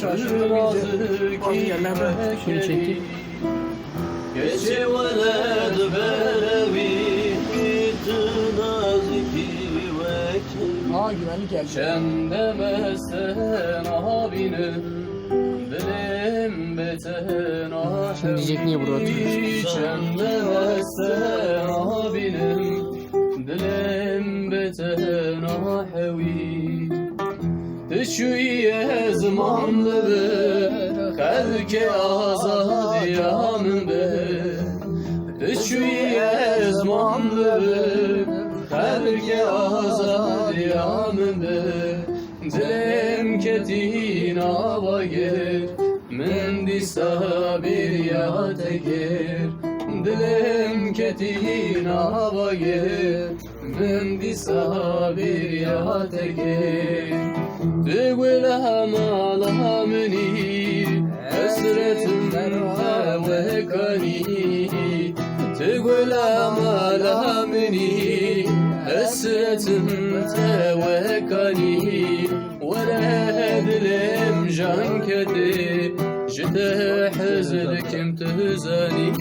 Şaşırdım iyice. Bazı yerlerde ve Aa güvenlik geldi. Sen demezsen abini Dilim beten Şimdi diyecek niye burada oturuyorsun? Sen demezsen abinim Dilim beten Düşüye zımanlıdır Herke azad yanındır Düşüye zımanlıdır Herke azad yanındır Dilem ketin ava gir Mendisa bir yate gir Dilem ketin ava gir Mendisa bir yate gir لها مني حسرة وهكني تقول ما لها مني حسرة وهكني ولا هدلم جان كدي جته حزلك متهزاني